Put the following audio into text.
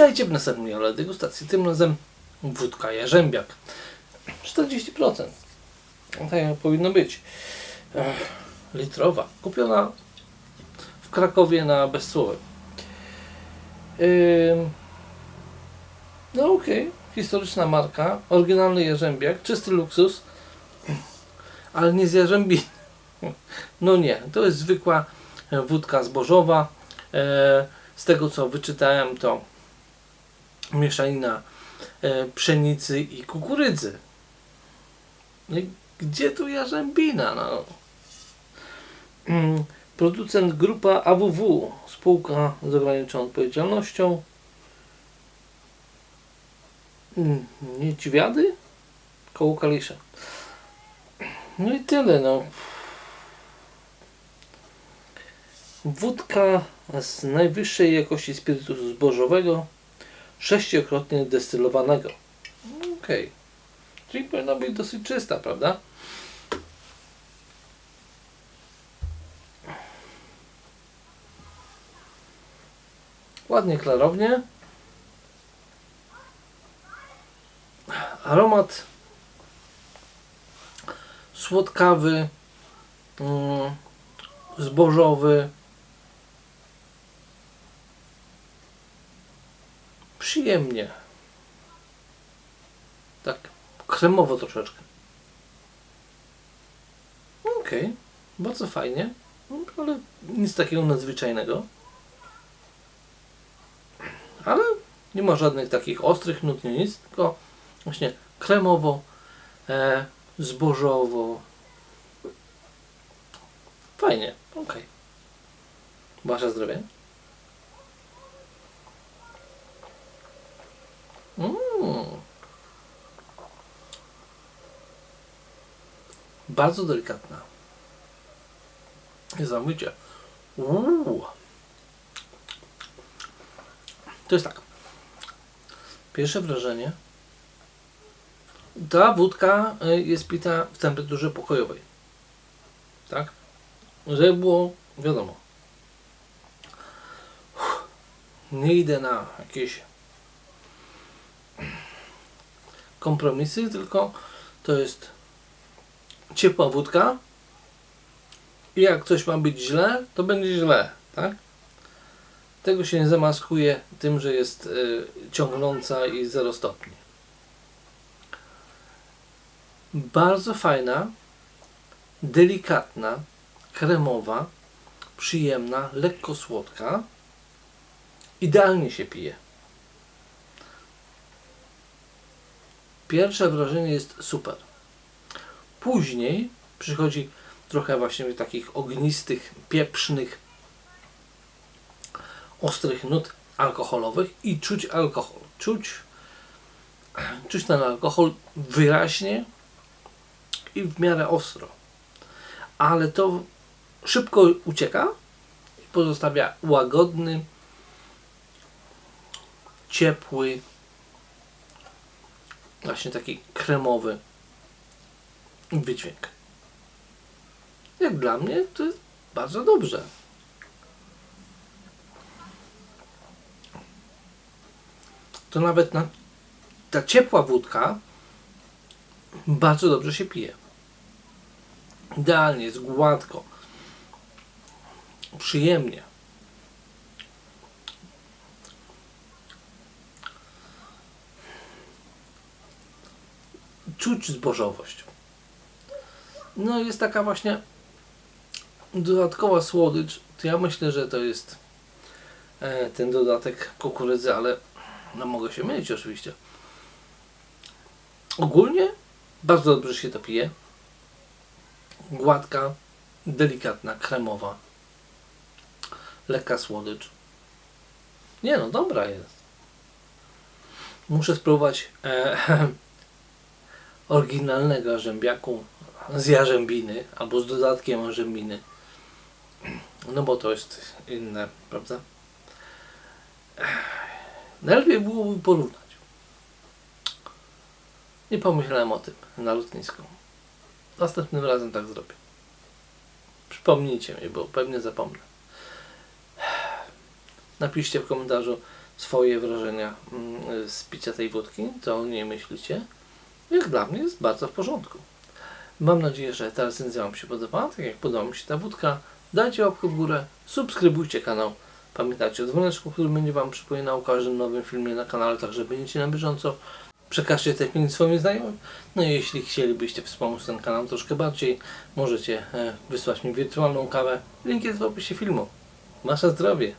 Witajcie w następnej ale degustacji. Tym razem wódka jarzębiak. 40%. Tak powinno być. Ech, litrowa. Kupiona w Krakowie na Bezsłowie. No okej. Historyczna marka. Oryginalny jarzębiak. Czysty luksus. Ale nie z jarzębin. No nie. To jest zwykła wódka zbożowa. E, z tego co wyczytałem to mieszanina e, pszenicy i kukurydzy. No Gdzie tu jarzębina? No? Mm, Producent grupa AWW, spółka z ograniczoną odpowiedzialnością. Mm, Niedźwiady? Koło Kalisza. No i tyle, no. Wódka z najwyższej jakości spirytusu zbożowego, sześciokrotnie destylowanego. Okej. Czyli powinna być dosyć czysta, prawda? Ładnie klarownie. Aromat słodkawy, mm, zbożowy. Przyjemnie. Tak, kremowo troszeczkę. Okej, bardzo fajnie, ale nic takiego nadzwyczajnego. Ale nie ma żadnych takich ostrych nut, nie nic, tylko właśnie kremowo, e, zbożowo. Fajnie, okej. Wasze zdrowie. Bardzo delikatna. Zamówicie. Uuu. To jest tak. Pierwsze wrażenie. Ta wódka y, jest pita w temperaturze pokojowej. Tak? Żeby było wiadomo. Nie idę na jakieś kompromisy, tylko to jest ciepła wódka i jak coś ma być źle, to będzie źle, tak? Tego się nie zamaskuje tym, że jest y, ciągnąca i 0 stopni. Bardzo fajna, delikatna, kremowa, przyjemna, lekko słodka. Idealnie się pije. Pierwsze wrażenie jest super. Później przychodzi trochę właśnie takich ognistych, pieprznych, ostrych nut alkoholowych i czuć alkohol. Czuć, czuć ten alkohol wyraźnie i w miarę ostro. Ale to szybko ucieka i pozostawia łagodny, ciepły, właśnie taki kremowy wydźwięk. Jak dla mnie to jest bardzo dobrze. To nawet na, ta ciepła wódka bardzo dobrze się pije. Idealnie, jest gładko. Przyjemnie. Czuć zbożowość. No jest taka właśnie dodatkowa słodycz. To ja myślę, że to jest e, ten dodatek kukurydzy, ale no mogę się mylić oczywiście. Ogólnie bardzo dobrze się to pije. Gładka, delikatna, kremowa. Lekka słodycz. Nie no, dobra jest. Muszę spróbować e, oryginalnego rzębiaku z jarzębiny albo z dodatkiem jarzębiny. No bo to jest inne, prawda? Najlepiej byłoby porównać. Nie pomyślałem o tym na lotnisku. Następnym razem tak zrobię. Przypomnijcie mi, bo pewnie zapomnę. Napiszcie w komentarzu, swoje wrażenia mm, z picia tej wódki, co o niej myślicie. Jak dla mnie jest bardzo w porządku. Mam nadzieję, że ta recenzja Wam się podoba. Tak jak podoba mi się ta wódka, dajcie łapkę w górę, subskrybujcie kanał. Pamiętajcie o dzwoneczku, który będzie Wam przypominał o każdym nowym filmie na kanale, także będziecie na bieżąco. Przekażcie te filmy swoim znajomym. No i jeśli chcielibyście wspomóc ten kanał troszkę bardziej, możecie e, wysłać mi wirtualną kawę. Link jest w opisie filmu. Wasze zdrowie.